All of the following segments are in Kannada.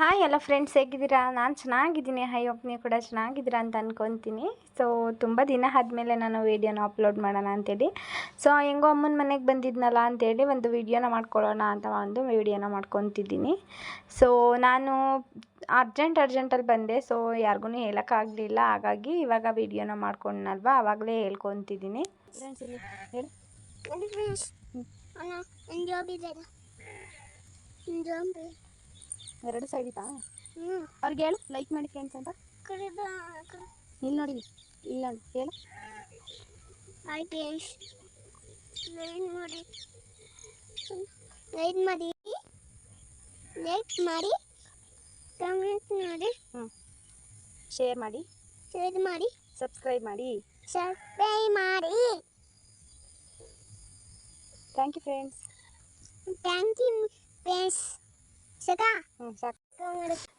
ಹಾಯ್ ಎಲ್ಲ ಫ್ರೆಂಡ್ಸ್ ಹೇಗಿದ್ದೀರಾ? ನಾನು ಚೆನ್ನಾಗಿದ್ದೀನಿ. ಹೈ ಒಬ್ಬನೇ ನೀವು ಕೂಡ ಚೆನ್ನಾಗಿದ್ದೀರಾ ಅಂತ ಅನ್ಕೊತೀನಿ. ಸೊ ತುಂಬ ದಿನ ಆದಮೇಲೆ ನಾನು ವೀಡಿಯೋನ ಅಪ್ಲೋಡ್ ಮಾಡೋಣ ಅಂತೇಳಿ. ಸೊ ಹೆಂಗೋ ಅಮ್ಮನ ಮನೆಗೆ ಬಂದಿದ್ನಲ್ಲ ಅಂತೇಳಿ ಒಂದು ವೀಡಿಯೋನ ಮಾಡ್ಕೊಳ್ಳೋಣ ಅಂತ ಒಂದು ವೀಡಿಯೋನ ಮಾಡ್ಕೊತಿದ್ದೀನಿ. ಸೊ ನಾನು ಅರ್ಜೆಂಟ್ ಅರ್ಜೆಂಟಲ್ಲಿ ಬಂದೆ. ಸೊ ಯಾರಿಗೂ ಹೇಳೋಕ್ಕಾಗಲಿಲ್ಲ ಹಾಗಾಗಿ ಇವಾಗ ವೀಡಿಯೋನ ಮಾಡ್ಕೊಂಡ್ನಲ್ವ? ಆವಾಗಲೇ ಹೇಳ್ಕೊತಿದ್ದೀನಿ. ಫ್ರೆಂಡ್ಸ್ ಇಲ್ಲಿ ಹೇಳಿ. ಎರಡು ಸೈಡ್ ಇತ್ತಾ? ಹ್ಞೂ ಅವ್ರಿಗೆ ಹೇಳು ಲೈಕ್ ಮಾಡಿ ಫ್ರೆಂಡ್ಸ್ ಅಂತ. ಇಲ್ಲಿ ನೋಡಿ ಇಲ್ಲ ನೋಡಿ ಹೇಳು. ಆಯ್ತು ಲೈಕ್ ಮಾಡಿ. ಲೈಕ್ ಮಾಡಿ. ಲೈಕ್ ಮಾಡಿ. ಕಮೆಂಟ್ ಮಾಡಿ. ಹ್ಞೂ ಶೇರ್ ಮಾಡಿ. ಶೇರ್ ಮಾಡಿ. ಸಬ್ಸ್ಕ್ರೈಬ್ ಮಾಡಿ. ಸಬ್ಸ್ಕ್ರೈಬ್ ಮಾಡಿ. Thank you friends thank you friends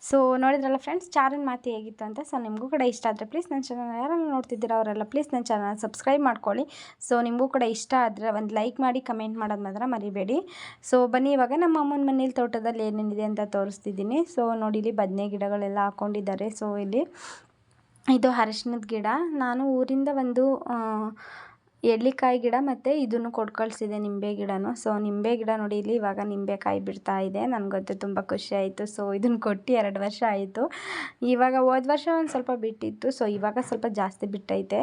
so, ನೋಡಿದ್ರಲ್ಲ ಫ್ರೆಂಡ್ಸ್, ಚಾರನ್ ಮಾತು ಹೇಗಿತ್ತು ಅಂತ? ಸೊ, ನಿಮಗೂ ಕೂಡ ಇಷ್ಟ ಆದರೆ ಪ್ಲೀಸ್ ನನ್ನ ಚಾನಲ್ ಯಾರನ್ನು ನೋಡ್ತಿದ್ದೀರಾ ಅವರೆಲ್ಲ ಪ್ಲೀಸ್ ನನ್ನ ಚಾನಲ್ ಸಬ್ಸ್ಕ್ರೈಬ್ ಮಾಡ್ಕೊಳ್ಳಿ. ಸೊ, ನಿಮಗೂ ಕೂಡ ಇಷ್ಟ ಆದರೆ ಒಂದು ಲೈಕ್ ಮಾಡಿ ಕಮೆಂಟ್ ಮಾಡೋದು ಮಾತ್ರ ಮರಿಬೇಡಿ. ಸೊ, ಬನ್ನಿ, ಇವಾಗ ನಮ್ಮ ಅಮ್ಮನ ಮನೇಲಿ ತೋಟದಲ್ಲಿ ಏನೇನಿದೆ ಅಂತ ತೋರಿಸ್ತಿದ್ದೀನಿ. ಸೊ, ನೋಡಿ, ಇಲ್ಲಿ ಬದನೆ ಗಿಡಗಳೆಲ್ಲ ಹಾಕೊಂಡಿದ್ದಾರೆ. ಸೊ, ಇಲ್ಲಿ ಇದು ಅರಶಿನದ ಗಿಡ. ನಾನು ಊರಿಂದ ಒಂದು ಎಳ್ಳಿಕಾಯಿ ಗಿಡ ಮತ್ತು ಇದನ್ನು ಕೊಟ್ಟು ಕಳಿಸಿದೆ ನಿಂಬೆ ಗಿಡನೂ. ಸೊ ನಿಂಬೆ ಗಿಡ ನೋಡಿ, ಇಲ್ಲಿ ಇವಾಗ ನಿಂಬೆಕಾಯಿ ಬಿಡ್ತಾ ಇದೆ. ನನಗಂತೂ ತುಂಬ ಖುಷಿ ಆಯಿತು. ಸೊ ಇದನ್ನು ಕೊಟ್ಟು ಎರಡು ವರ್ಷ ಆಯಿತು. ಇವಾಗ ಹೋದ ವರ್ಷ ಒಂದು ಸ್ವಲ್ಪ ಬಿಟ್ಟಿತ್ತು. ಸೊ ಇವಾಗ ಸ್ವಲ್ಪ ಜಾಸ್ತಿ ಬಿಟ್ಟೈತೆ.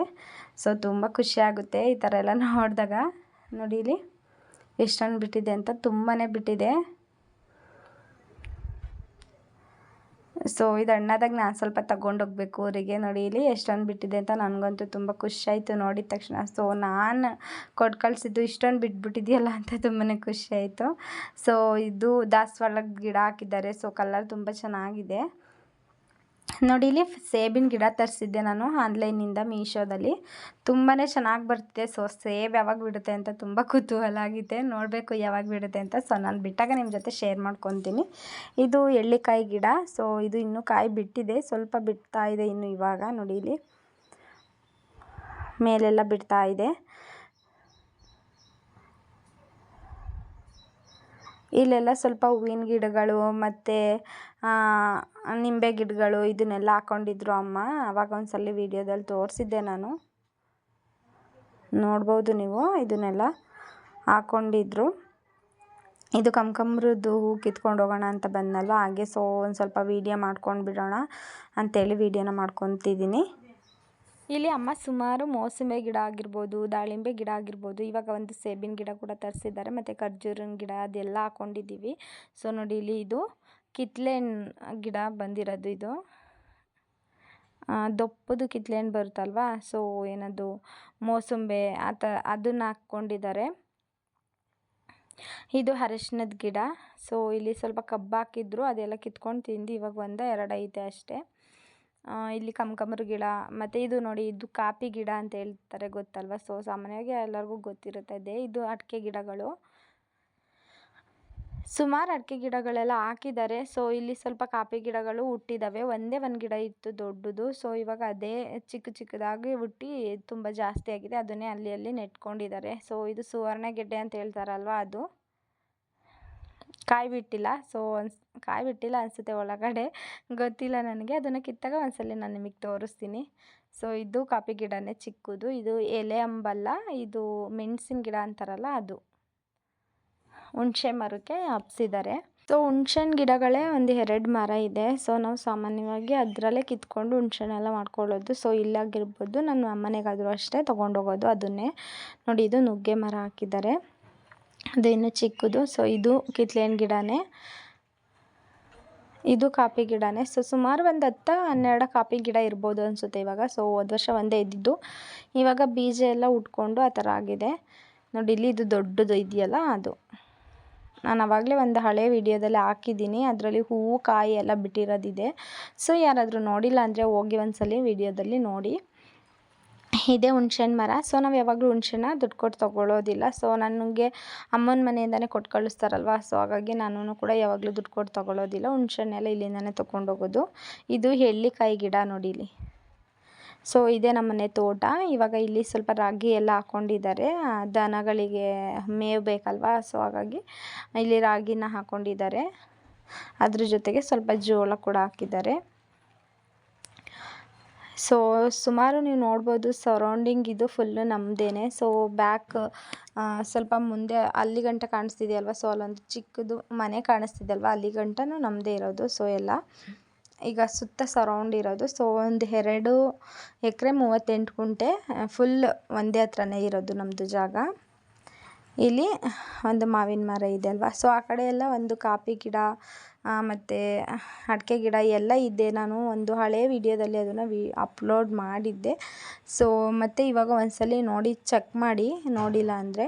ಸೊ ತುಂಬ ಖುಷಿ ಆಗುತ್ತೆ ಈ ಥರ ಎಲ್ಲ ನೋಡಿದಾಗ. ನೋಡಿ ಇಲ್ಲಿ ಎಷ್ಟೊಂದು ಬಿಟ್ಟಿದೆ ಅಂತ ತುಂಬಾ ಬಿಟ್ಟಿದೆ. ಸೊ ಇದು ಅಣ್ಣದಾಗ ನಾನು ಸ್ವಲ್ಪ ತಗೊಂಡೋಗ್ಬೇಕು ಅವರಿಗೆ ನೋಡಿ ಇಲ್ಲಿ ಎಷ್ಟೊಂದು ಬಿಟ್ಟಿದೆ ಅಂತ ನನಗಂತೂ ತುಂಬ ಖುಷಿ ಆಯಿತು ನೋಡಿದ ತಕ್ಷಣ. ಸೊ ನಾನು ಕೊಟ್ಟು ಕಳಿಸಿದ್ದು ಇಷ್ಟೊಂದು ಬಿಟ್ಬಿಟ್ಟಿದೆಯಲ್ಲ ಅಂತ ತುಂಬಾ ಖುಷಿ ಆಯಿತು. ಸೊ ಇದು ದಾಸವಾಳ ಗಿಡ ಹಾಕಿದ್ದಾರೆ. ಸೊ ಕಲರ್ ತುಂಬ ಚೆನ್ನಾಗಿದೆ. ನೋಡಿ ಇಲ್ಲಿ ಸೇಬಿನ ಗಿಡ ತರಿಸಿದ್ದೆ ನಾನು ಆನ್ಲೈನಿಂದ ಮೀಶೋದಲ್ಲಿ. ತುಂಬಾ ಚೆನ್ನಾಗಿ ಬರ್ತಿದೆ. ಸೊ ಸೇಬ್ ಯಾವಾಗ ಬಿಡುತ್ತೆ ಅಂತ ತುಂಬ ಕುತೂಹಲ ಆಗಿದೆ ನೋಡಬೇಕು ಯಾವಾಗ ಬಿಡುತ್ತೆ ಅಂತ. ಸೊ ನಾನು ಬಿಟ್ಟಾಗ ನಿಮ್ಮ ಜೊತೆ ಶೇರ್ ಮಾಡ್ಕೊತೀನಿ. ಇದು ಎಳ್ಳಿಕಾಯಿ ಗಿಡ. ಸೊ ಇದು ಇನ್ನೂ ಕಾಯಿ ಬಿಟ್ಟಿದೆ. ಸ್ವಲ್ಪ ಬಿಡ್ತಾ ಇದೆ ಇನ್ನು ಇವಾಗ. ನೋಡಿ ಇಲ್ಲಿ. ಮೇಲೆಲ್ಲ ಬಿಡ್ತಾ ಇದೆ. ಇಲ್ಲೆಲ್ಲ ಸ್ವಲ್ಪ ಹೂವಿನ ಗಿಡಗಳು ಮತ್ತು ನಿಂಬೆ ಗಿಡಗಳು ಇದನ್ನೆಲ್ಲ ಹಾಕೊಂಡಿದ್ರು ಅಮ್ಮ. ಅವಾಗ ಒಂದು ಸಲ ವೀಡಿಯೋದಲ್ಲಿ ತೋರಿಸಿದ್ದೆ ನಾನು. ನೋಡ್ಬೋದು ನೀವು ಇದನ್ನೆಲ್ಲ ಹಾಕೊಂಡಿದ್ರು. ಇದು ಕಮ್ಕಮ್ರದ್ದು ಹೂ ಕಿತ್ಕೊಂಡು ಹೋಗೋಣ ಅಂತ ಬಂದ್ನಲ್ವ ಹಾಗೆ ಸೊ, ಒಂದು ಸ್ವಲ್ಪ ವೀಡಿಯೋ ಮಾಡ್ಕೊಂಡು ಬಿಡೋಣ ಅಂತೇಳಿ ವೀಡಿಯೋನ ಮಾಡ್ಕೊತಿದ್ದೀನಿ. ಇಲ್ಲಿ ಅಮ್ಮ ಸುಮಾರು ಮೋಸಂಬಿ ಗಿಡ ಆಗಿರ್ಬೋದು, ದಾಳಿಂಬೆ ಗಿಡ ಆಗಿರ್ಬೋದು, ಇವಾಗ ಒಂದು ಸೇಬಿನ ಗಿಡ ಕೂಡ ತರಿಸಿದ್ದಾರೆ, ಮತ್ತು ಖರ್ಜೂರಿನ ಗಿಡ ಅದೆಲ್ಲ ಹಾಕೊಂಡಿದ್ದೀವಿ. ಸೊ ನೋಡಿ ಇಲ್ಲಿ ಇದು ಕಿತ್ಲೆ ಗಿಡ ಬಂದಿರೋದು ಇದು. ದೊಪ್ಪದು ಕಿತ್ಲೆ ಹಣ್ಣು ಬರುತ್ತಲ್ವಾ? ಸೊ ಏನದು, ಮೋಸಂಬೆ ಆ ಥರ ಅದನ್ನು ಹಾಕ್ಕೊಂಡಿದ್ದಾರೆ. ಇದು ಅರಶಿನದ ಗಿಡ. ಸೊ ಇಲ್ಲಿ ಸ್ವಲ್ಪ ಕಬ್ಬು ಹಾಕಿದ್ರು, ಅದೆಲ್ಲ ಕಿತ್ಕೊಂಡು ತಿಂದು ಇವಾಗ ಒಂದು, ಎರಡು ಐತೆ ಅಷ್ಟೇ. ಇಲ್ಲಿ ಕನಕಾಂಬರ ಗಿಡ, ಮತ್ತು ಇದು ನೋಡಿ, ಇದು ಕಾಪಿ ಗಿಡ ಅಂತ ಹೇಳ್ತಾರೆ ಗೊತ್ತಲ್ವ? ಸೊ ಸಾಮಾನ್ಯವಾಗಿ ಎಲ್ಲರಿಗೂ ಗೊತ್ತಿರುತ್ತೆ ಅದೇ. ಇದು ಅಡಿಕೆ ಗಿಡಗಳು. ಸುಮಾರು ಅಡಿಕೆ ಗಿಡಗಳೆಲ್ಲ ಹಾಕಿದ್ದಾರೆ. ಸೊ ಇಲ್ಲಿ ಸ್ವಲ್ಪ ಕಾಪಿ ಗಿಡಗಳು ಹುಟ್ಟಿದಾವೆ. ಒಂದೇ ಒಂದು ಗಿಡ ಇತ್ತು ದೊಡ್ಡದು. ಸೊ ಇವಾಗ ಅದೇ ಚಿಕ್ಕ ಚಿಕ್ಕದಾಗಿ ಹುಟ್ಟಿ ತುಂಬ ಜಾಸ್ತಿ ಆಗಿದೆ. ಅದನ್ನೇ ಅಲ್ಲಿ ಅಲ್ಲಿ ನೆಟ್ಕೊಂಡಿದ್ದಾರೆ. ಸೊ ಇದು ಸುವರ್ಣ ಗೆಡ್ಡೆ ಅಂತ ಹೇಳ್ತಾರಲ್ವ ಅದು? ಕಾಯಿ ಬಿಟ್ಟಿಲ್ಲ ಸೊ ಅನ್ಸ್ ಕಾಯಿ ಬಿಟ್ಟಿಲ್ಲ ಅನಿಸುತ್ತೆ ಒಳಗಡೆ. ಗೊತ್ತಿಲ್ಲ ನನಗೆ. ಅದನ್ನು ಕಿತ್ತಾಗ ಒಂದ್ಸಲ ನಾನು ನಿಮಗೆ ತೋರಿಸ್ತೀನಿ. ಸೊ ಇದು ಕಾಪಿ ಗಿಡನೇ ಚಿಕ್ಕದು. ಇದು ಎಲೆ ಅಂಬಲ್ಲ. ಇದು ಮೆಣಸಿನ ಗಿಡ ಅಂತಾರಲ್ಲ ಅದು. ಹುಣಸೆ ಮರಕ್ಕೆ ಹಬ್ಸಿದ್ದಾರೆ. ಸೊ ಹುಣ್ಸೆಹಣ್ಣು ಗಿಡಗಳೇ ಒಂದು ಎರಡು ಮರ ಇದೆ. ಸೊ ನಾವು ಸಾಮಾನ್ಯವಾಗಿ ಅದರಲ್ಲೇ ಕಿತ್ಕೊಂಡು ಹುಣ್ಸೆನೆಲ್ಲ ಮಾಡ್ಕೊಳ್ಳೋದು. ಸೊ ಇಲ್ಲಾಗಿರ್ಬೋದು. ನನ್ನ ಅಮ್ಮನೆಗಾದರೂ ಅಷ್ಟೇ ತೊಗೊಂಡೋಗೋದು ಅದನ್ನೇ. ನೋಡಿ, ಇದು ನುಗ್ಗೆ ಮರ ಹಾಕಿದ್ದಾರೆ. ಅದು ಚಿಕ್ಕದು. ಸೊ ಇದು ಕಿತ್ಲೆ ಹಣ್ಣು ಗಿಡನೇ. ಇದು ಕಾಪಿ ಗಿಡನೇ. ಸೊ ಸುಮಾರು ಒಂದು ಹತ್ತ, ಹನ್ನೆರಡು ಕಾಪಿ ಗಿಡ ಇರ್ಬೋದು ಅನಿಸುತ್ತೆ ಇವಾಗ. ಸೊ ಹೋದ ವರ್ಷ ಒಂದೇ ಇದ್ದಿದ್ದು. ಇವಾಗ ಬೀಜ ಎಲ್ಲ ಉಟ್ಕೊಂಡು ಆ ಥರ ಆಗಿದೆ. ನೋಡಿ, ಇಲ್ಲಿ ಇದು ದೊಡ್ಡದು ಇದೆಯಲ್ಲ ಅದು. ನಾನು ಆವಾಗಲೇ ಒಂದು ಹಳೆ ವಿಡಿಯೋದಲ್ಲಿ ಹಾಕಿದ್ದೀನಿ. ಅದರಲ್ಲಿ ಹೂವು, ಕಾಯಿ ಎಲ್ಲ ಬಿಟ್ಟಿರೋದಿದೆ. ಸೊ ಯಾರಾದರೂ ನೋಡಿಲ್ಲ ಅಂದರೆ ಹೋಗಿ ಒಂದ್ಸಲಿ ವಿಡಿಯೋದಲ್ಲಿ ನೋಡಿ. ಇದೇ ಹುಣ್ಸೆಹಣ್ಣು ಮರ. ಸೊ ನಾವು ಯಾವಾಗಲೂ ಹುಣ್ಸೆನ ದುಡ್ಡು ಕೊಟ್ಟು ತೊಗೊಳ್ಳೋದಿಲ್ಲ ಸೊ ನನಗೆ ಅಮ್ಮನ ಮನೆಯಿಂದಲೇ ಕೊಟ್ಟು ಕಳಿಸ್ತಾರಲ್ವ? ಸೊ ಹಾಗಾಗಿ ನಾನು ಕೂಡ ಯಾವಾಗಲೂ ದುಡ್ಡು ಕೊಟ್ಟು ತೊಗೊಳ್ಳೋದಿಲ್ಲ ಹುಣ್ಸೆಹಣ್ಣೆಲ್ಲ ಇಲ್ಲಿಂದನೇ ತೊಗೊಂಡೋಗೋದು. ಇದು ಎಳ್ಳಿಕಾಯಿ ಗಿಡ ನೋಡಿ ಇಲ್ಲಿ. ಸೊ ಇದೇ ನಮ್ಮನೆ ತೋಟ. ಇವಾಗ ಇಲ್ಲಿ ಸ್ವಲ್ಪ ರಾಗಿ ಎಲ್ಲ ಹಾಕ್ಕೊಂಡಿದ್ದಾರೆ ಆ, ದನಗಳಿಗೆ ಮೇವು ಬೇಕಲ್ವಾ? ಸೊ ಹಾಗಾಗಿ ಇಲ್ಲಿ ರಾಗಿನ ಹಾಕ್ಕೊಂಡಿದ್ದಾರೆ ಅದ್ರ ಜೊತೆಗೆ ಸ್ವಲ್ಪ ಜೋಳ ಕೂಡ ಹಾಕಿದ್ದಾರೆ. ಸೊ ಸುಮಾರು ನೀವು ನೋಡ್ಬೋದು ಸರೌಂಡಿಂಗ್ ಇದು ಫುಲ್ಲು ನಮ್ಮದೇನೆ ಸೊ ಬ್ಯಾಕ್ ಸ್ವಲ್ಪ ಮುಂದೆ ಅಲ್ಲಿ ಗಂಟ ಕಾಣಿಸ್ತಿದೆಯಲ್ವ? ಸೊ ಅಲ್ಲೊಂದು ಚಿಕ್ಕದು ಮನೆ ಕಾಣಿಸ್ತಿದೆಯಲ್ವ? ಅಲ್ಲಿ ಗಂಟನೂ ನಮ್ಮದೇ ಇರೋದು. ಸೊ ಎಲ್ಲ ಈಗ ಸುತ್ತ ಸರೌಂಡ್ ಇರೋದು. ಸೊ ಒಂದು ಎರಡು ಎಕರೆ ಮೂವತ್ತೆಂಟು ಗುಂಟೆ ಫುಲ್ ಒಂದೇ ಹತ್ರನೇ ಇರೋದು ನಮ್ಮದು ಜಾಗ. ಇಲ್ಲಿ ಒಂದು ಮಾವಿನ ಮರ ಇದೆ ಅಲ್ವಾ? ಸೊ ಆ ಕಡೆ ಎಲ್ಲ ಒಂದು ಕಾಫಿ ಗಿಡ ಮತ್ತು ಅಡಿಕೆ ಗಿಡ ಎಲ್ಲ ಇದೆ. ನಾನು ಒಂದು ಹಳೆ ವಿಡಿಯೋದಲ್ಲಿ ಅದನ್ನು ವಿ ಅಪ್ಲೋಡ್ ಮಾಡಿದ್ದೆ. ಸೊ ಮತ್ತು ಇವಾಗ ಒಂದ್ಸಲ ನೋಡಿ ಚೆಕ್ ಮಾಡಿ, ನೋಡಿಲ್ಲ ಅಂದರೆ.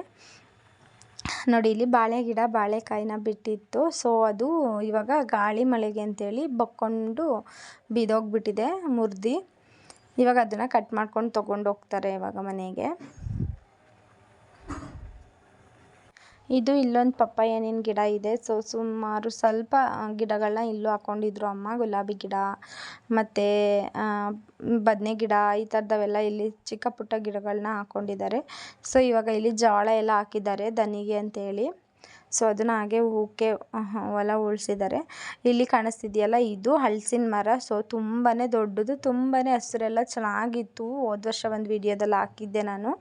ನೋಡಿ, ಇಲ್ಲಿ ಬಾಳೆ ಗಿಡ, ಬಾಳೆಕಾಯಿನ ಬಿಟ್ಟಿತ್ತು. ಸೊ ಅದು ಇವಾಗ ಗಾಳಿ ಮಳೆಗೆ ಅಂತೇಳಿ ಬಕ್ಕೊಂಡು ಬಿದ್ದೋಗ್ಬಿಟ್ಟಿದೆ ಮುರಿದು. ಇವಾಗ ಅದನ್ನು ಕಟ್ ಮಾಡ್ಕೊಂಡು ತೊಗೊಂಡು ಹೋಗ್ತಾರೆ ಇವಾಗ ಮನೆಗೆ. ಇದು ಇಲ್ಲೊಂದು ಪಪ್ಪಾಯ ಹಣ್ಣಿನ ಗಿಡ ಇದೆ. ಸೊ, ಸುಮಾರು ಸ್ವಲ್ಪ ಗಿಡಗಳನ್ನ ಇಲ್ಲೂ ಹಾಕೊಂಡಿದ್ರು ಅಮ್ಮ. ಗುಲಾಬಿ ಗಿಡ, ಮತ್ತೆ ಬದನೆ ಗಿಡ, ಈ ಥರದವೆಲ್ಲ ಇಲ್ಲಿ ಚಿಕ್ಕ ಪುಟ್ಟ ಗಿಡಗಳನ್ನ ಹಾಕೊಂಡಿದ್ದಾರೆ. ಸೊ, ಇವಾಗ ಇಲ್ಲಿ ಜೋಳ ಎಲ್ಲ ಹಾಕಿದ್ದಾರೆ ದನಿಗೆ ಅಂತೇಳಿ. ಸೊ ಅದನ್ನ ಹಾಗೆ ಹೂಕ್ಕೆ ಹೊಲ ಉಳಿಸಿದ್ದಾರೆ ಇಲ್ಲಿ ಕಾಣಿಸ್ತಿದೆಯಲ್ಲ, ಇದು ಹಲಸಿನ ಮರ. ಸೊ ತುಂಬಾನೇ ದೊಡ್ಡದು, ತುಂಬಾನೇ ಹಸಿರೆಲ್ಲ ಚೆನ್ನಾಗಿತ್ತು. ಹೋದ ವರ್ಷ ಒಂದು ವಿಡಿಯೋದಲ್ಲಿ ಹಾಕಿದ್ದೆ ನಾನು.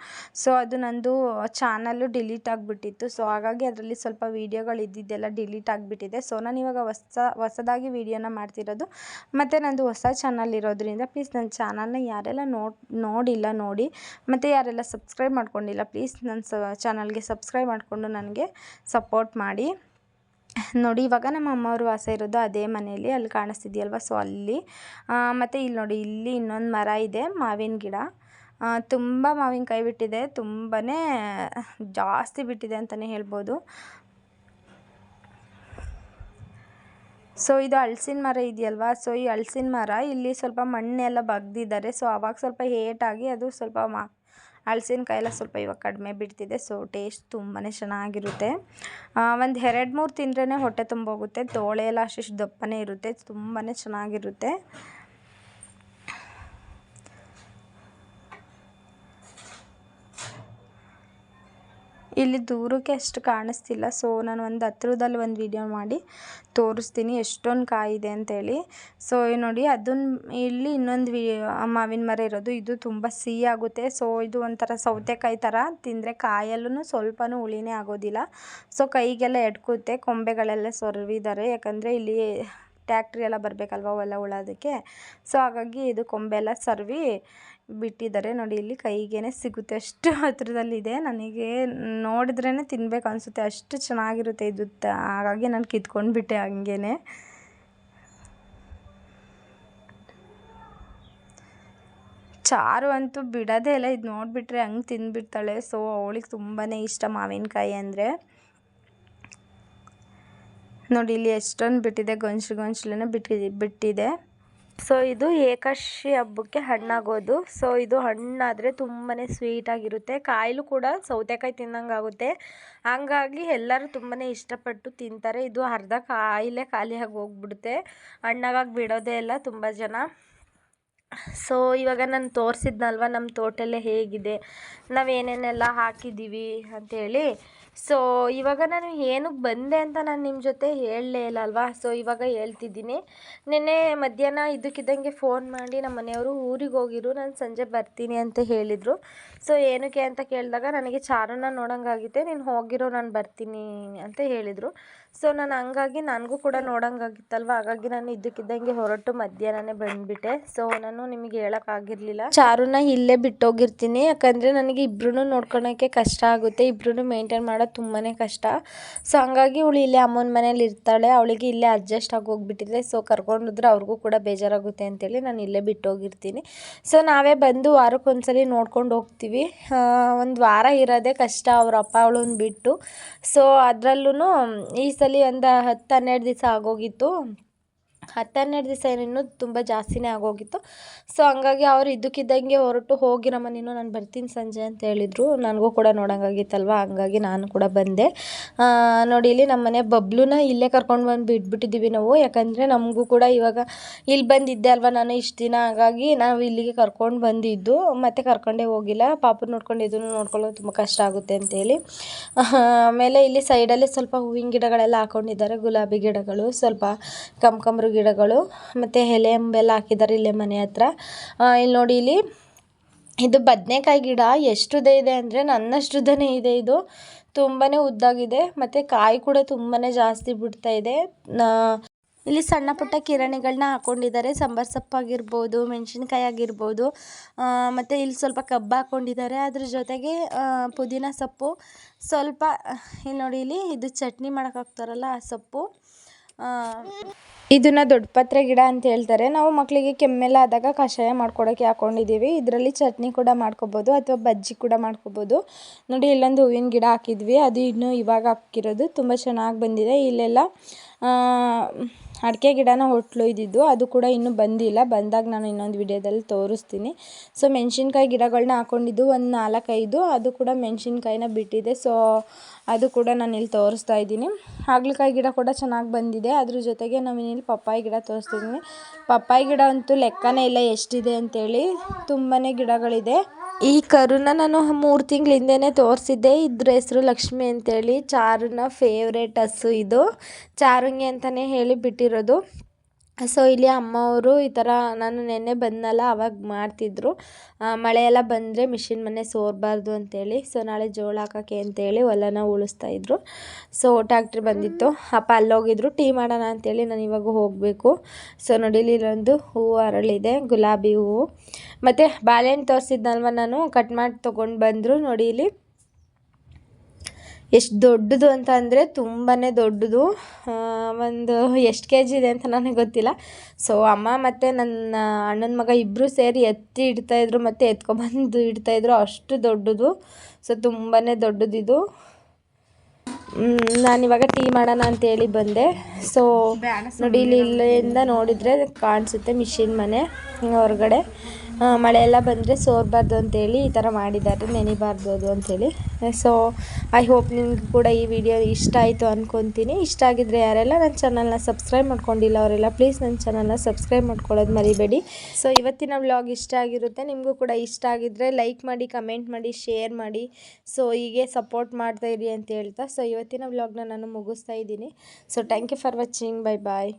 ಸೊ ಅದು ನಂದು ಚಾನಲ್ಲು ಡಿಲೀಟ್ ಆಗಿಬಿಟ್ಟಿತ್ತು. ಸೊ ಹಾಗಾಗಿ ಅದರಲ್ಲಿ ಸ್ವಲ್ಪ ವೀಡಿಯೋಗಳು ಇದ್ದಿದ್ದೆಲ್ಲ ಡಿಲೀಟ್ ಆಗಿಬಿಟ್ಟಿದೆ. ಸೊ ನಾನು ಇವಾಗ ಹೊಸ, ಹೊಸದಾಗಿ ವಿಡಿಯೋನ ಮಾಡ್ತಿರೋದು. ಮತ್ತು ನಂದು ಹೊಸ ಚಾನಲ್ ಇರೋದ್ರಿಂದ ಪ್ಲೀಸ್ ನನ್ನ ಚಾನಲ್ನ ಯಾರೆಲ್ಲ ನೋಡ್, ನೋಡಿಲ್ಲ ನೋಡಿ. ಮತ್ತು ಯಾರೆಲ್ಲ ಸಬ್ಸ್ಕ್ರೈಬ್ ಮಾಡ್ಕೊಂಡಿಲ್ಲ, ಪ್ಲೀಸ್ ನನ್ನ ಸ, ಚಾನಲ್ಗೆ ಸಬ್ಸ್ಕ್ರೈಬ್ ಮಾಡಿಕೊಂಡು ನನಗೆ ಸಪೋರ್ಟ್ ಮಾಡಿ. ನೋಡಿ, ಇವಾಗ ನಮ್ಮ ಅಮ್ಮವರು ವಾಸ ಇರೋದು ಅದೇ ಮನೆಯಲ್ಲಿ, ಅಲ್ಲಿ ಕಾಣಿಸ್ತಿದೆಯಲ್ವ? ಸೊ ಅಲ್ಲಿ. ಮತ್ತು ಇಲ್ಲಿ ನೋಡಿ, ಇಲ್ಲಿ ಇನ್ನೊಂದು ಮರ ಇದೆ, ಮಾವಿನ ಗಿಡ. ತುಂಬ ಮಾವಿನಕಾಯಿ ಬಿಟ್ಟಿದೆ ತುಂಬಾ ಜಾಸ್ತಿ ಬಿಟ್ಟಿದೆ ಅಂತಲೇ ಹೇಳ್ಬೋದು. ಸೊ ಇದು ಹಲ್ಸಿನ ಮರ ಇದೆಯಲ್ವಾ? ಸೊ ಈ ಹಲ್ಸಿನ ಮರ ಇಲ್ಲಿ ಸ್ವಲ್ಪ ಮಣ್ಣೆಲ್ಲ ಬಗ್ದಿದ್ದಾರೆ. ಸೊ ಅವಾಗ ಸ್ವಲ್ಪ ಏಟಾಗಿ ಅದು ಸ್ವಲ್ಪ ಮಾ ಹಲ್ಸಿನಕಾಯಿ ಕಾಯಿಲ್ಲ ಸ್ವಲ್ಪ ಇವಾಗ ಕಡಿಮೆ ಬಿಡ್ತಿದೆ ಸೊ ಟೇಸ್ಟ್ ತುಂಬಾ ಚೆನ್ನಾಗಿರುತ್ತೆ. ಒಂದು ಎರಡು ಮೂರು ತಿಂದ್ರೇ ಹೊಟ್ಟೆ ತುಂಬೋಗುತ್ತೆ ತೋಳೆ ಎಲ್ಲ ಅಷ್ಟಿಷ್ಟು ದಪ್ಪನೇ ಇರುತ್ತೆ ತುಂಬಾ ಚೆನ್ನಾಗಿರುತ್ತೆ. ಇಲ್ಲಿ ದೂರಕ್ಕೆ ಅಷ್ಟು ಕಾಣಿಸ್ತಿಲ್ಲ. ಸೊ ನಾನು ಒಂದು ಹತ್ರದಲ್ಲಿ ಒಂದು ವಿಡಿಯೋ ಮಾಡಿ ತೋರಿಸ್ತೀನಿ ಎಷ್ಟೊಂದು ಕಾಯಿದೆ ಅಂತೇಳಿ. ಸೊ ನೋಡಿ ಅದನ್ನ ಇಲ್ಲಿ ಇನ್ನೊಂದು ವಿ ಮಾವಿನ ಮರ ಇರೋದು. ಇದು ತುಂಬ ಸಿಹಿ ಆಗುತ್ತೆ. ಸೊ ಇದು ಒಂಥರ ಸೌತೆಕಾಯಿ ಥರ ತಿಂದರೆ ಕಾಯಲ್ಲೂ ಸ್ವಲ್ಪನೂ ಹುಳಿನೇ ಆಗೋದಿಲ್ಲ. ಸೊ ಕೈಗೆಲ್ಲ ಎಡ್ಕುತ್ತೆ, ಕೊಂಬೆಗಳೆಲ್ಲ ಸೊರವಿದ್ದಾರೆ ಯಾಕಂದರೆ ಇಲ್ಲಿ ಟ್ಯಾಕ್ಟ್ರಿ ಎಲ್ಲ ಬರಬೇಕಲ್ವ ಅವೆಲ್ಲ ಉಳೋದಕ್ಕೆ. ಸೊ ಹಾಗಾಗಿ ಇದು ಕೊಂಬೆ ಎಲ್ಲ ಸರ್ವಿ ಬಿಟ್ಟಿದ್ದಾರೆ. ನೋಡಿ, ಇಲ್ಲಿ ಕೈಗೇನೆ ಸಿಗುತ್ತೆ. ಅಷ್ಟು ಹತ್ರದಲ್ಲಿದೆ. ನನಗೆ ನೋಡಿದ್ರೇ ತಿನ್ಬೇಕು ಅನಿಸುತ್ತೆ. ಅಷ್ಟು ಚೆನ್ನಾಗಿರುತ್ತೆ ಇದು. ಹಾಗಾಗಿ ನಾನು ಕಿತ್ಕೊಂಡು ಬಿಟ್ಟೆ ಹಂಗೇನೆ. ಚಾರು ಅಂತೂ ಬಿಡೋದೇ ಇಲ್ಲ. ಇದು ನೋಡಿಬಿಟ್ರೆ ಹಂಗೆ ತಿಂದ್ಬಿಡ್ತಾಳೆ ಸೊ, ಅವಳಿಗೆ ತುಂಬಾ ಇಷ್ಟ ಮಾವಿನಕಾಯಿ ಅಂದರೆ. ನೋಡಿ, ಇಲ್ಲಿ ಎಷ್ಟೊಂದು ಬಿಟ್ಟಿದೆ. ಗೊಂಚಲು ಗೊಂಚಲೇ ಬಿಟ್ಟಿದೆ ಬಿಟ್ಟಿದೆ. ಸೊ ಇದು ಏಕಾದಶಿ ಹಬ್ಬಕ್ಕೆ ಹಣ್ಣಾಗೋದು. ಸೊ ಇದು ಹಣ್ಣಾದರೆ ತುಂಬಾ ಸ್ವೀಟಾಗಿರುತ್ತೆ ಕಾಯಿಲು ಕೂಡ ಸೌತೆಕಾಯಿ ತಿನ್ನಂಗೆ ಆಗುತ್ತೆ. ಹಂಗಾಗಿ ಎಲ್ಲರೂ ತುಂಬಾ ಇಷ್ಟಪಟ್ಟು ತಿಂತಾರೆ. ಇದು ಅರ್ಧ ಕಾಯಿಲೆ ಖಾಲಿಯಾಗಿ ಹೋಗ್ಬಿಡುತ್ತೆ. ಹಣ್ಣಾಗಾಗಿ ಬಿಡೋದೇ ಇಲ್ಲ ತುಂಬ ಜನ. ಸೊ ಇವಾಗ ನಾನು ತೋರಿಸಿದ್ನಲ್ವ ನಮ್ಮ ತೋಟಲ್ಲೇ ಹೇಗಿದೆ? ನಾವು ಏನೇನೆಲ್ಲ ಹಾಕಿದ್ದೀವಿ ಅಂಥೇಳಿ ಸೊ ಇವಾಗ ನಾನು ಏನಕ್ಕೆ ಬಂದೆ ಅಂತ ನಾನು ನಿಮ್ಮ ಜೊತೆ ಹೇಳಲೇ ಇಲ್ಲ ಅಲ್ವಾ? ಸೊ ಇವಾಗ ಹೇಳ್ತಿದ್ದೀನಿ. ನಿನ್ನೆ ಮಧ್ಯಾಹ್ನ ಇದಕ್ಕಿದ್ದಂಗೆ ಫೋನ್ ಮಾಡಿ ನಮ್ಮ ಮನೆಯವರು ಊರಿಗೆ ಹೋಗಿರು. ನಾನು ಸಂಜೆ ಬರ್ತೀನಿ ಅಂತ ಹೇಳಿದರು. ಸೊ ಏನಕ್ಕೆ ಅಂತ ಕೇಳಿದಾಗ ನನಗೆ ಚಾರನ್ನ ನೋಡೋಂಗಾಗಿತ್ತೆ. ನೀನು ಹೋಗಿರೋ, ನಾನು ಬರ್ತೀನಿ ಅಂತ ಹೇಳಿದರು. ಸೊ ನಾನು ಹಂಗಾಗಿ ನನಗೂ ಕೂಡ ನೋಡೋಂಗಾಗಿತ್ತಲ್ವ? ಹಾಗಾಗಿ ನಾನು ಇದ್ದಕ್ಕಿದ್ದಂಗೆ ಹೊರಟು ಮಧ್ಯಾಹ್ನನೇ ಬಂದುಬಿಟ್ಟೆ. ಸೊ ನಾನು ನಿಮಗೆ ಹೇಳೋಕ್ಕಾಗಿರಲಿಲ್ಲ. ಚಾರುನ ಇಲ್ಲೇ ಬಿಟ್ಟೋಗಿರ್ತೀನಿ. ಯಾಕಂದರೆ ನನಗೆ ಇಬ್ಬರೂ ನೋಡ್ಕೊಳೋಕ್ಕೆ ಕಷ್ಟ ಆಗುತ್ತೆ. ಇಬ್ಬರೂ ಮೇಂಟೈನ್ ಮಾಡೋದು ತುಂಬಾ ಕಷ್ಟ. ಸೊ ಹಂಗಾಗಿ ಅವಳು ಇಲ್ಲೇ ಅಮ್ಮನ ಮನೇಲಿ ಇರ್ತಾಳೆ. ಅವಳಿಗೆ ಇಲ್ಲೇ ಅಡ್ಜಸ್ಟ್ ಆಗಿ ಹೋಗ್ಬಿಟ್ಟಿದೆ ಸೊ ಕರ್ಕೊಂಡಿದ್ರೆ ಅವ್ರಿಗೂ ಕೂಡ ಬೇಜಾರಾಗುತ್ತೆ ಅಂತೇಳಿ ನಾನು ಇಲ್ಲೇ ಬಿಟ್ಟೋಗಿರ್ತೀನಿ. ಸೊ ನಾವೇ ಬಂದು ವಾರಕ್ಕೊಂದ್ಸಲಿ ನೋಡ್ಕೊಂಡು ಹೋಗ್ತೀವಿ. ಒಂದು ವಾರ ಇರೋದೇ ಕಷ್ಟ. ಅವ್ರ ಅಪ್ಪ ಅವಳನ್ನ ಬಿಟ್ಟು. ಸೊ ಅದರಲ್ಲೂ ಈ ಸಲ ಒಂದು ಹತ್ತು ಹನ್ನೆರಡು ದಿವಸ ಆಗೋಗಿತ್ತು. ಹತ್ತೆರಡು ದಿವಸ ಇನ್ನೂ ತುಂಬ ಜಾಸ್ತಿನೇ ಆಗೋಗಿತ್ತು. ಸೊ ಹಂಗಾಗಿ ಅವ್ರು ಇದ್ದಕ್ಕಿದ್ದಂಗೆ ಹೊರಟು ಹೋಗಿರಮ್ಮ ನೀನು, ನಾನು ಬರ್ತೀನಿ ಸಂಜೆ ಅಂತ ಹೇಳಿದರು. ನನಗೂ ಕೂಡ ನೋಡೋಂಗಾಗಿತ್ತಲ್ವ? ಹಂಗಾಗಿ ನಾನು ಕೂಡ ಬಂದೆ. ನೋಡಿ, ಇಲ್ಲಿ ನಮ್ಮ ಮನೆ ಬಬ್ಲುನ ಇಲ್ಲೇ ಕರ್ಕೊಂಡು ಬಂದು ಬಿಟ್ಬಿಟ್ಟಿದ್ದೀವಿ ನಾವು. ಯಾಕಂದರೆ ನಮಗೂ ಕೂಡ ಇವಾಗ ಇಲ್ಲಿ ಬಂದಿದ್ದೆ ಅಲ್ವಾ ನಾನು ಇಷ್ಟು ದಿನ? ಹಾಗಾಗಿ ನಾವು ಇಲ್ಲಿಗೆ ಕರ್ಕೊಂಡು ಬಂದಿದ್ದು. ಮತ್ತೆ ಕರ್ಕೊಂಡೇ ಹೋಗಿಲ್ಲ. ಪಾಪ ನೋಡ್ಕೊಂಡು ಇದನ್ನು ನೋಡ್ಕೊಳ್ಳೋದು ತುಂಬ ಕಷ್ಟ ಆಗುತ್ತೆ ಅಂತೇಳಿ ಆಮೇಲೆ ಇಲ್ಲಿ ಸೈಡಲ್ಲಿ ಸ್ವಲ್ಪ ಹೂವಿನ ಗಿಡಗಳೆಲ್ಲ ಹಾಕೊಂಡಿದ್ದಾರೆ, ಗುಲಾಬಿ ಗಿಡಗಳು. ಸ್ವಲ್ಪ ಕಮ್ಕಂಬ್ರು ಗಿಡಗಳು, ಮತ್ತು ಎಲೆ ಅಂಬೆಲ್ಲ ಹಾಕಿದ್ದಾರೆ ಇಲ್ಲೇ ಮನೆ ಹತ್ರ. ಇಲ್ಲಿ ನೋಡಿ ಇಲ್ಲಿ ಇದು ಬದನೆಕಾಯಿ ಗಿಡ ಎಷ್ಟುದೇ ಇದೆ ಅಂದರೆ ನನ್ನಷ್ಟುದನೇ ಇದೆ ಇದು. ತುಂಬಾ ಉದ್ದಾಗಿದೆ, ಮತ್ತು ಕಾಯಿ ಕೂಡ ತುಂಬಾ ಜಾಸ್ತಿ ಬಿಡ್ತಾ ಇದೆ. ಇಲ್ಲಿ ಸಣ್ಣ ಪುಟ್ಟ ಕಿರಣಿಗಳನ್ನ ಹಾಕೊಂಡಿದ್ದಾರೆ, ಸಾಂಬಾರ್ ಸೊಪ್ಪು ಆಗಿರ್ಬೋದು, ಮೆಣಸಿನ್ಕಾಯಿ ಆಗಿರ್ಬೋದು. ಮತ್ತು ಇಲ್ಲಿ ಸ್ವಲ್ಪ ಕಬ್ಬು ಹಾಕೊಂಡಿದ್ದಾರೆ. ಅದ್ರ ಜೊತೆಗೆ ಪುದೀನ ಸೊಪ್ಪು. ಸ್ವಲ್ಪ, ಇಲ್ಲಿ ನೋಡಿ ಇಲ್ಲಿ ಇದು ಚಟ್ನಿ ಮಾಡೋಕೆ ಹಾಕ್ತಾರಲ್ಲ ಆ ಸೊಪ್ಪು. ಇದನ್ನ ದೊಡ್ಡ ಪತ್ರೆ ಗಿಡ ಅಂತ ಹೇಳ್ತಾರೆ. ನಾವು ಮಕ್ಕಳಿಗೆ ಕೆಮ್ಮೆಲ್ಲ ಆದಾಗ ಕಷಾಯ ಮಾಡ್ಕೊಡೋಕ್ಕೆ ಹಾಕೊಂಡಿದ್ದೀವಿ. ಇದರಲ್ಲಿ ಚಟ್ನಿ ಕೂಡ ಮಾಡ್ಕೊಬೋದು ಅಥವಾ ಬಜ್ಜಿ ಕೂಡ ಮಾಡ್ಕೊಬೋದು. ನೋಡಿ, ಇಲ್ಲೊಂದು ಹೂವಿನ ಗಿಡ ಹಾಕಿದ್ವಿ. ಅದು ಇನ್ನೂ ಇವಾಗ ಹಾಕಿರೋದು. ತುಂಬ ಚೆನ್ನಾಗಿ ಬಂದಿದೆ. ಇಲ್ಲೆಲ್ಲ ಅಡಿಕೆ ಗಿಡನ ಹೊಟ್ಲು ಇದ್ದಿದ್ದು ಅದು ಕೂಡ ಇನ್ನೂ ಬಂದಿಲ್ಲ. ಬಂದಾಗ ನಾನು ಇನ್ನೊಂದು ವಿಡಿಯೋದಲ್ಲಿ ತೋರಿಸ್ತೀನಿ. ಸೊ, ಮೆಣಸಿನ್ಕಾಯಿ ಗಿಡಗಳನ್ನ ಹಾಕೊಂಡಿದ್ದು ಒಂದು ನಾಲ್ಕೈದು. ಅದು ಕೂಡ ಮೆಣಸಿನ್ಕಾಯಿನ ಬಿಟ್ಟಿದೆ. ಸೊ ಅದು ಕೂಡ ನಾನು ಇಲ್ಲಿ ತೋರಿಸ್ತಾ ಇದ್ದೀನಿ. ಹಾಗಲಕಾಯಿ ಗಿಡ ಕೂಡ ಚೆನ್ನಾಗಿ ಬಂದಿದೆ. ಅದ್ರ ಜೊತೆಗೆ ನಾವು ಇಲ್ಲಿ ಪಪ್ಪಾಯಿ ಗಿಡ ತೋರಿಸ್ತಿದ್ದೀನಿ ಪಪ್ಪಾಯಿ ಗಿಡ ಅಂತೂ ಲೆಕ್ಕನೇ ಇಲ್ಲ ಎಷ್ಟಿದೆ ಅಂತೇಳಿ. ತುಂಬಾ ಗಿಡಗಳಿದೆ. ಈ ಕರುನ ನಾನು ಮೂರು ತಿಂಗಳ ತೋರಿಸಿದ್ದೆ. ಇದ್ರ ಹೆಸರು ಲಕ್ಷ್ಮಿ ಅಂತೇಳಿ. ಚಾರುನ ಫೇವ್ರೇಟ್ ಹಸು ಇದು. ಚಾರುಂಗಿ ಅಂತಲೇ ಹೇಳಿ ಬಿಟ್ಟಿರೋದು. ಸೊ ಇಲ್ಲಿ ಅಮ್ಮ ಅವರು ಈ ಥರ ನಾನು ನೆನ್ನೆ ಬಂದನಲ್ಲ ಅವಾಗ ಮಾಡ್ತಿದ್ರು. ಆ, ಮಳೆ ಎಲ್ಲ ಬಂದರೆ ಮಿಷಿನ್ ಮನೆ ಸೋರಬಾರ್ದು ಅಂತೇಳಿ ಸೊ ನಾಳೆ ಜೋಳ ಹಾಕೋಕ್ಕೆ ಅಂತೇಳಿ ಹೊಲನ ಉಳಿಸ್ತಾ ಇದ್ರು. ಸೊ ಟ್ಯಾಕ್ಟ್ರಿ ಬಂದಿತ್ತು. ಅಪ್ಪ ಅಲ್ಲೋಗಿದ್ರು ಟೀ ಮಾಡೋಣ ಅಂತೇಳಿ ನಾನು ಇವಾಗ ಹೋಗಬೇಕು. ಸೊ ನೋಡಿ ಇಲ್ಲಿ ಇಲ್ಲೊಂದು ಹೂವು ಅರಳಿದೆ ಗುಲಾಬಿ ಹೂವು ಮತ್ತು ಬಾಳೆಹಣ್ಣು ತೋರಿಸಿದ್ನಲ್ವ ನಾನು ಕಟ್ ಮಾಡಿ ತೊಗೊಂಡು ಬಂದರು ನೋಡಿ ಇಲ್ಲಿ ಎಷ್ಟು ದೊಡ್ಡದು ಅಂತ ಅಂದರೆ ತುಂಬಾ ದೊಡ್ಡದು. ಒಂದು ಎಷ್ಟು ಕೆ ಜಿ ಇದೆ ಅಂತ ನನಗೆ ಗೊತ್ತಿಲ್ಲ. ಸೊ ಅಮ್ಮ ಮತ್ತು ನನ್ನ ಅಣ್ಣನ ಮಗ ಇಬ್ಬರು ಸೇರಿ ಎತ್ತಿ ಇಡ್ತಾಯಿದ್ರು ಮತ್ತು ಎತ್ಕೊಬಂದು ಇಡ್ತಾಯಿದ್ರು ಅಷ್ಟು ದೊಡ್ಡದು. ಸೊ ತುಂಬಾ ದೊಡ್ಡದಿದು ನಾನು ನಾನಿವಾಗ ಟೀ ಮಾಡೋಣ ಅಂತೇಳಿ ಬಂದೆ. ಸೊ ನೋಡಿ ಇಲ್ಲಿ ಇಲ್ಲಿಂದ ನೋಡಿದರೆ ಕಾಣಿಸುತ್ತೆ ಮಿಷಿನ್ ಮನೆ ಹೊರಗಡೆ. ಮಳೆ ಎಲ್ಲ ಬಂದರೆ ಸೋರಬಾರ್ದು ಅಂತೇಳಿ ಈ ಥರ ಮಾಡಿದ್ದಾರೆ, ನೆನಿಬಾರ್ದು ಅದು ಅಂಥೇಳಿ ಸೊ ಐ ಹೋಪ್ ನಿಮ್ಗೆ ಕೂಡ ಈ ವಿಡಿಯೋ ಇಷ್ಟ ಆಯಿತು ಅಂದ್ಕೊತೀನಿ ಇಷ್ಟ ಆಗಿದ್ರೆ ಯಾರೆಲ್ಲ ನನ್ನ ಚಾನಲ್ನ ಸಬ್ಸ್ಕ್ರೈಬ್ ಮಾಡ್ಕೊಂಡಿಲ್ಲ, ಅವರೆಲ್ಲ ಪ್ಲೀಸ್ ನನ್ನ ಚಾನಲ್ನ ಸಬ್ಸ್ಕ್ರೈಬ್ ಮಾಡ್ಕೊಳ್ಳೋದು ಮರಿಬೇಡಿ. ಸೊ ಇವತ್ತಿನ ವ್ಲಾಗ್ ಇಷ್ಟ ಆಗಿರುತ್ತೆ. ನಿಮಗೂ ಕೂಡ ಇಷ್ಟ ಆಗಿದ್ದರೆ ಲೈಕ್ ಮಾಡಿ ಕಮೆಂಟ್ ಮಾಡಿ ಶೇರ್ ಮಾಡಿ. ಸೊ ಹೀಗೆ ಸಪೋರ್ಟ್ ಮಾಡ್ತಾ ಇರಿ ಅಂತ ಹೇಳ್ತಾ. ಸೊ ಇವತ್ತಿನ ವ್ಲಾಗ್ನ ನಾನು ಮುಗಿಸ್ತಾ ಇದ್ದೀನಿ. So thank you for watching bye bye